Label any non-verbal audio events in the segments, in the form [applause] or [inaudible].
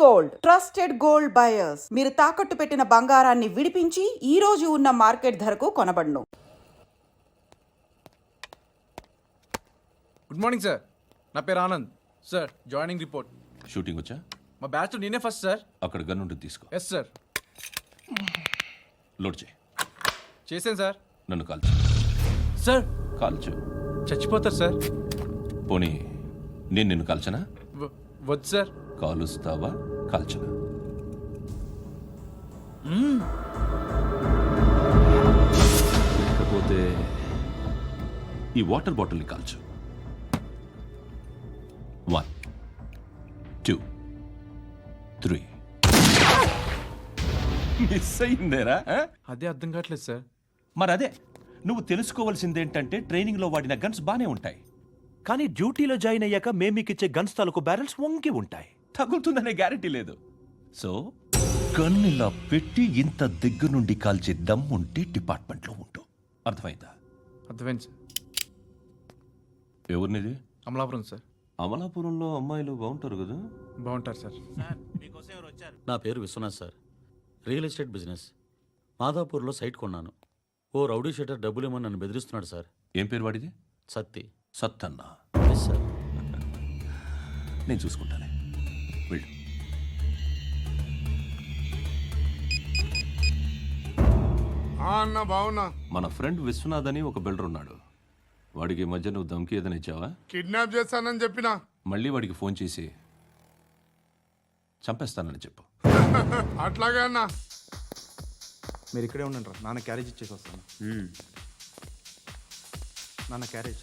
Gold. Trusted gold buyers. మీరు తాకట్టు పెట్టిన బంగారాన్ని విడిపించి ఈ రోజు ఉన్న మార్కెట్ ధరకు కొనబడును. Good morning sir. నా పేరు Anand. Sir joining report. Shooting వచ్చా? మా బ్యాచ్ నేనే ఫస్ట్ సార్. అక్కడ గన్ ఉంటుంది తీసుకో. Yes sir. లోడ్ చేయి. చేశాను సార్. నన్ను కాల్చు. సార్. కాల్చు. చచ్చిపోతారు సార్. పోనీ నేను నిన్ను కాల్చనా? వద్దు సార్. కాలుస్తావా? కాల్చనా? లేకపోతే ఈ వాటర్ బాటిల్ని కాల్చు. One two three. మిస్ అయిందేరా? అదే అర్థం కావట్లేదు సార్. మరి అదే నువ్వు తెలుసుకోవాల్సిందేంటంటే ట్రైనింగ్లో వాడిన గన్స్ బానే ఉంటాయి. కానీ డ్యూటీలో జాయిన్ అయ్యాక మేము మీకు ఇచ్చే గన్స్ తాలూకు బ్యారెల్స్ వంగి ఉంటాయి. తగులుతుందనే గ్యారెంటీ లేదు. సో గన్ ఇలా పెట్టి ఇంత దగ్గర నుండి కాల్చే దమ్ ఉంటే డిపార్ట్మెంట్లో ఉంటూ అర్థమైందా? అర్థమైంది సార్. ఎవరినిది? అమలాపురం సార్. అమలాపురంలో అమ్మాయిలు బాగుంటారు కదా? బాగుంటారు సార్. నా పేరు Vishwanath sir. Real estate business. మాదాపూర్లో site కొన్నాను. ఓ రౌడీ షెటర్ డబ్బులు ఇవ్వమని నన్ను బెదిరిస్తున్నాడు సార్. ఏం పేరు వాడిది? సత్తి. సత్తన్న. సార్ నేను చూసుకుంటానే. వెళ్ళు. ఆ అన్న బావున్నా. మన ఫ్రెండ్ విశ్వనాథ్ అని ఒక బిల్డర్ ఉన్నాడు. వాడికి ఈ మధ్య నువ్వు దమ్కి ఏదైనా ఇచ్చావా? కిడ్నాప్ చేస్తానని చెప్పిన. మళ్ళీ వాడికి ఫోన్ చేసి చంపేస్తానని చెప్పు. [laughs] అట్లాగే అన్న. మీరు ఇక్కడే ఉండండి రా. నాన్న క్యారేజ్ ఇచ్చేసి వస్తాను. నాన్న క్యారేజ్.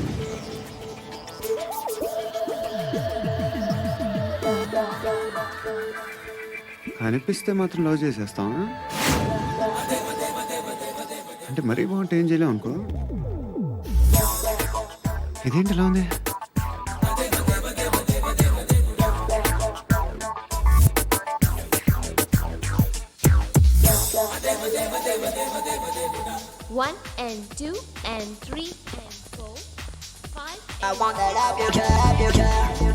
కనిపిస్తే మాత్రం లవ్ చేసేస్తాం అంటే మరీ బాగుంటే ఏం చేయలేం అనుకో ఇదేంటి ఇలా ఉంది One and two and three and four, five. I want that up your trap, your trap. Eight.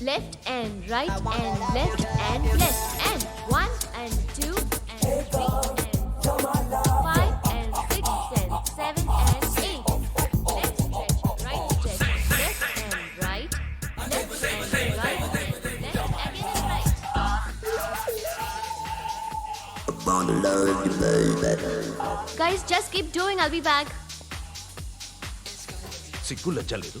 Repeat again. Left and right and left and left and one and two and three and four, five and six and seven and eight. Left stretch, right stretch, left and right, left and right and left again and right. Guys, just keep doing. I'll be back. సిగ్గు లజ్జ లేదు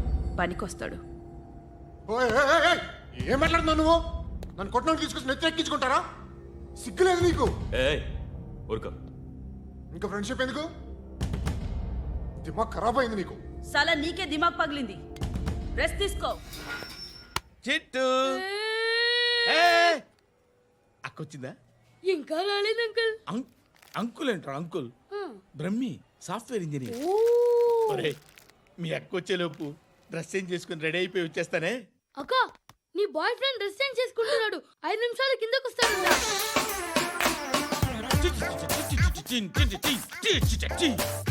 పనికొస్తాడు. ఏం మాట్లాడుతున్నావు నువ్వు? నన్ను తీసుకొచ్చి నెత్తి ఎక్కించుకుంటారా? సిగ్గులేదు నీకు? ఏ ఊరుకో. ఇంకా ఫ్రెండ్షిప్ ఎందుకు? దిమాగ్ ఖరాబ్ అయింది నీకు. సలా నీకే దిమాగ్ పగిలింది. రెస్ట్ తీసుకో. చిట్టు. అక్కొచ్చిందా? ఇంకా రాలేదు అంకుల్ అంకుల్ ఏంట్రా అంకుల్ బ్రహ్మి సాఫ్ట్వేర్ ఇంజనీర్ మీ అక్క వచ్చేలోపు డ్రెస్ చేంజ్ చేసుకుని రెడీ అయిపోయి వచ్చేస్తానే? అక్క నీ బాయ్ ఫ్రెండ్ డ్రెస్ చేంజ్ చేసుకుంటున్నాడు. ఐదు నిమిషాలు కిందకు వస్తాడు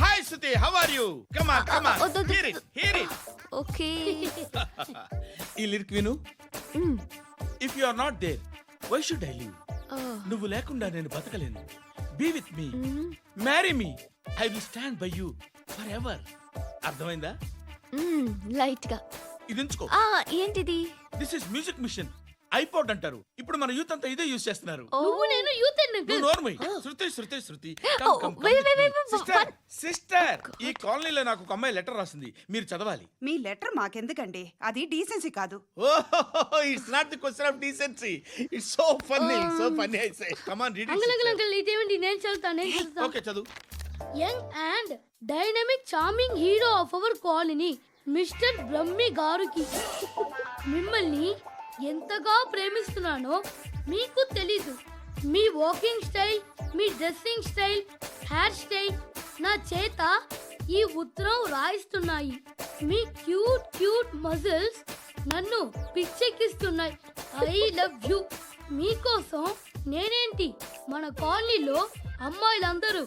hi Shruti how are you come on come on వద్దు, వద్దు. Hear it hear it okay. ఈ లిరిక్ విను. If you are not there why should I live నువ్వు లేకుండా నేను బతకలేను. Be with me marry me I will stand by you forever అర్థమైందా? లైట్గా ఇది ఉంచుకో ఆ ఏంటిది? This is music machine iPod అంటారు. ఇప్పుడు మన యూత్ అంతా ఇదే యూజ్ చేస్తున్నారు. నువ్వు నేను యూత్ నువ్వు నోర్మై. Shruti Shruti Shruti. Oh, sister? Sister ఈ కాలనీలో నాకు ఒక అమ్మాయి లెటర్ రాసింది. మీరు చదవాలి. మీ లెటర్ మాకెందుకండి? అది డీసెన్సీ కాదు. It's not the question of decency it's so funny so funny I say come on read uncle uncle ఇదేమిటి నేను చదువుతా నేను చదువుతా ఓకే చదువు. Young and dynamic charming hero of our colony mister Brahmi గారికి. మిమ్మల్ని ఎంతగా ప్రేమిస్తున్నానో మీకు తెలీదు. మీ వాకింగ్ స్టైల్ మీ డ్రెస్సింగ్ స్టైల్ హెయిర్ స్టైల్ నా చేత ఈ ఉత్తరం రాయిస్తున్నాయి. మీ క్యూట్ క్యూట్ మజిల్స్ నన్ను పిచ్చెక్కిస్తున్నాయి. I love you. మీకోసం నేనేంటి? మన కాలనీలో అమ్మాయిలందరూ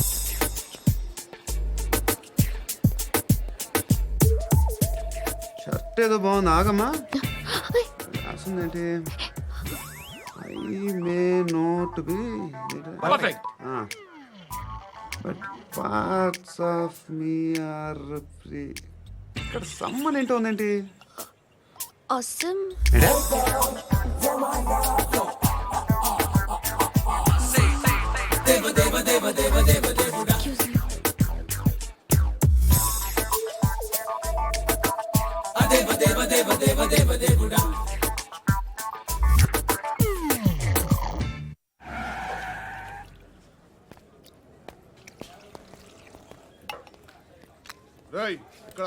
ఏదో బాగుంది. ఆగమ్మా. రాసిందేంటి? I may not be perfect but parts of me are free ఇక్కడ సమ్మన్ ఏంటో ఉందేంటి? అసమ్ ఏంటే? రేయ్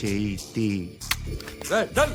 చేతి రే, డన్.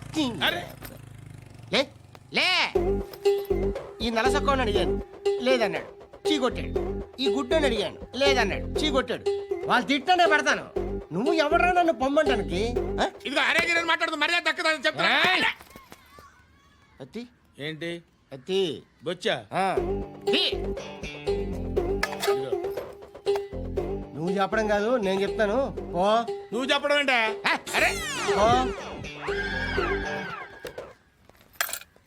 లే లే. ఈ నలసక్కని అడిగాను లేదన్నాడు. చీ కొట్టాడు ఈ గుడ్డని అడిగాను లేదన్నాడు. చీ కొట్టాడు వాళ్ళు తిట్టానే పెడతాను. నువ్వు ఎవడరా నన్ను పొమ్మంటానికి? ఆ? ఇదిగో అరే గిరని మాట్లాడుతూ మర్యాద దక్కదని చెప్తా అత్తి. ఏంటి? అత్తి. బొచ్చా? ఆ. తీ. నువ్వు చెప్పడం కాదు నేను చెప్తాను. ఓ నువ్వు చెప్పడం ఏంటే? అరే. ఓ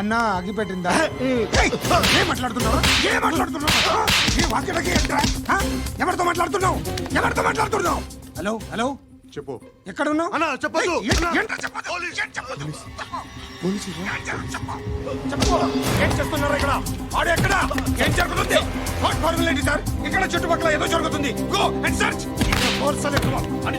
అన్నా అగ్గి పెట్టిందా ఏం మాట్లాడుతున్నావు? ఏం మాట్లాడుతున్నావు? ఈ వాక్యలకి? ఎవరితో మాట్లాడుతున్నావు? ఎవరితో మాట్లాడుతున్నావు? Hello hello? చెప్పు. ఎక్కడ ఉన్నావు అన్నా చెప్పదు ఏం చేస్తున్నారు ఇక్కడ? ఆడు ఎక్కడ? ఏం జరుగుతుంది? వాట్ ఫార్మల్ ఏంటి సార్? ఇక్కడ చుట్టుపక్కల ఏదో జరుగుతుంది. Go and search. అని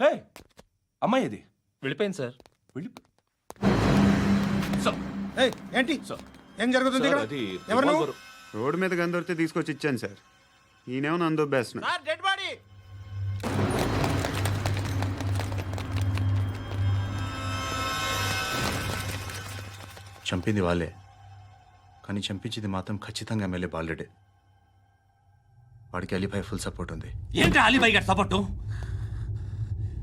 ఏయ్ అమ్మాయి ఇది వెళ్ళిపోయింది సార్. వెళ్ళి సార్ ఏంటి? సార్ ఏం జరుగుతుంది ఇక్కడ? ఎవరు నువ్వు? రోడ్డు మీద గన్ను దొరికితే తీసుకొచ్చి ఇచ్చాను సార్. ఈయనేమో నన్ను దొబ్బేస్తున్నా డెడ్ బాడీ! చంపింది వాళ్ళే. కానీ చంపించింది మాత్రం ఖచ్చితంగా ఎమ్మెల్యే బాలుడే. వాడికి అలీభాయ్ ఫుల్ సపోర్ట్ ఉంది. ఏంటి అలీబాయి గారి సపోర్టు?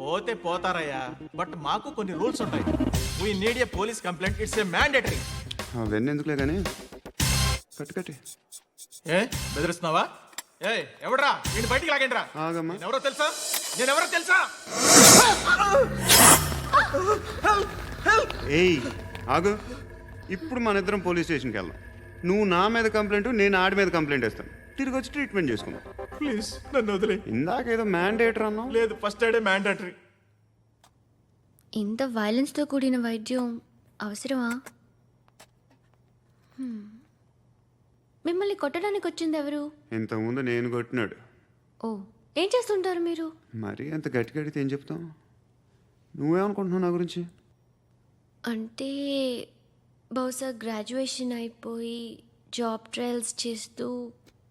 పోతే పోతారయ్యా బట్ మాకు కొన్ని రూల్స్ ఉంటాయి. We need a police complaint it's a mandatory అవన్నీ ఎందుకులే కానీ కట్టు కట్టి. ఏ బెదిరిస్తున్నావా? ఏ ఎవడ్రా? నేను బయటికి లాగండి రా ఆగమ్మా ఎవరో తెలుసా? నేను ఎవరో తెలుసా? ఏయ్ ఆగు. ఇప్పుడు మన ఇద్దరం పోలీస్ స్టేషన్కి వెళ్దాం. నువ్వు నా మీద కంప్లైంట్ నేను ఆడి మీద కంప్లైంట్ వేస్తాను. తిరిగి వచ్చి ట్రీట్మెంట్ చేసుకుందాం. ప్లీజ్ నన్ను వదిలే. ఇందాక ఏదో మ్యాండేటర్ అన్నావు? లేదు ఫస్ట్ ఎయిడే మ్యాండేటరీ ఇంత వైలెన్స్తో కూడిన వైద్యం అవసరమా? Hmm. మిమ్మల్ని కొట్టడానికి వచ్చింది ఎవరు? ఇంతకుముందు నేను కొట్టినాడు. ఓ ఏం చేస్తుంటారు మీరు? మరీ అంత గట్టి గడితే ఏం చెప్తావు నువ్వేమనుకుంటున్నావు నా గురించి? అంటే బహుశా గ్రాడ్యుయేషన్ అయిపోయి జాబ్ ట్రయల్స్ చేస్తూ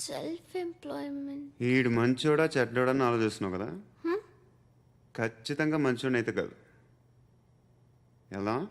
సెల్ఫ్ ఎంప్లాయ్మెంట్ ఈడు మంచోడా చెడ్డోడా అని ఆలోచిస్తున్నావు కదా? ఖచ్చితంగా మంచోడని అయితే కాదు. ఎలా?